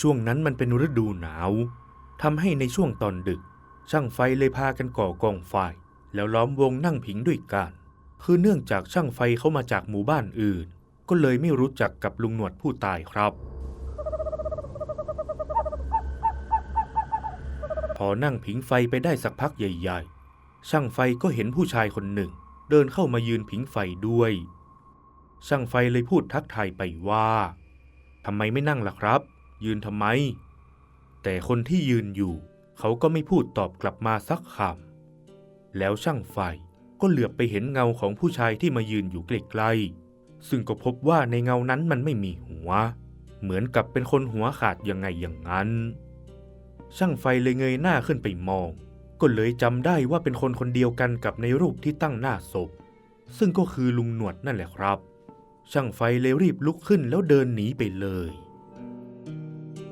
ช่วงนั้นมันเป็นฤดูหนาวทำให้ในช่วงตอนดึก ช่างไฟเลยพากันก่อกองไฟ แล้วล้อมวงนั่งผิงด้วยกัน คือเนื่องจากช่างไฟเขามาจากหมู่บ้านอื่น ก็เลยไม่รู้จักกับลุงหนวดผู้ตายครับ พอนั่งผิงไฟไปได้สักพักใหญ่ ๆ ช่างไฟก็เห็นผู้ชายคนหนึ่ง เดินเข้ามายืนผิงไฟด้วย ช่างไฟเลยพูดทักทายไปว่าทำไมไม่นั่งล่ะครับ ยืนทำไม แต่คนที่ยืนอยู่ เขาก็ไม่พูดตอบกลับมาสักคำแล้วช่างไฟก็เหลือบไปเห็นเงาของผู้ชายที่มายืนอยู่ใกล้ๆซึ่งก็พบว่าในเงานั้นมันไม่มีหัว เหมือนกับเป็นคนหัวขาดยังไงอย่างนั้น ช่างไฟเลยเงยหน้าขึ้นไปมอง ก็เลยจำได้ว่าเป็นคนคนเดียวกันกับในรูปที่ตั้งหน้าศพ ซึ่งก็คือลุงหนวดนั่นแหละครับ ช่างไฟเลยรีบลุกขึ้นแล้วเดินหนีไปเลย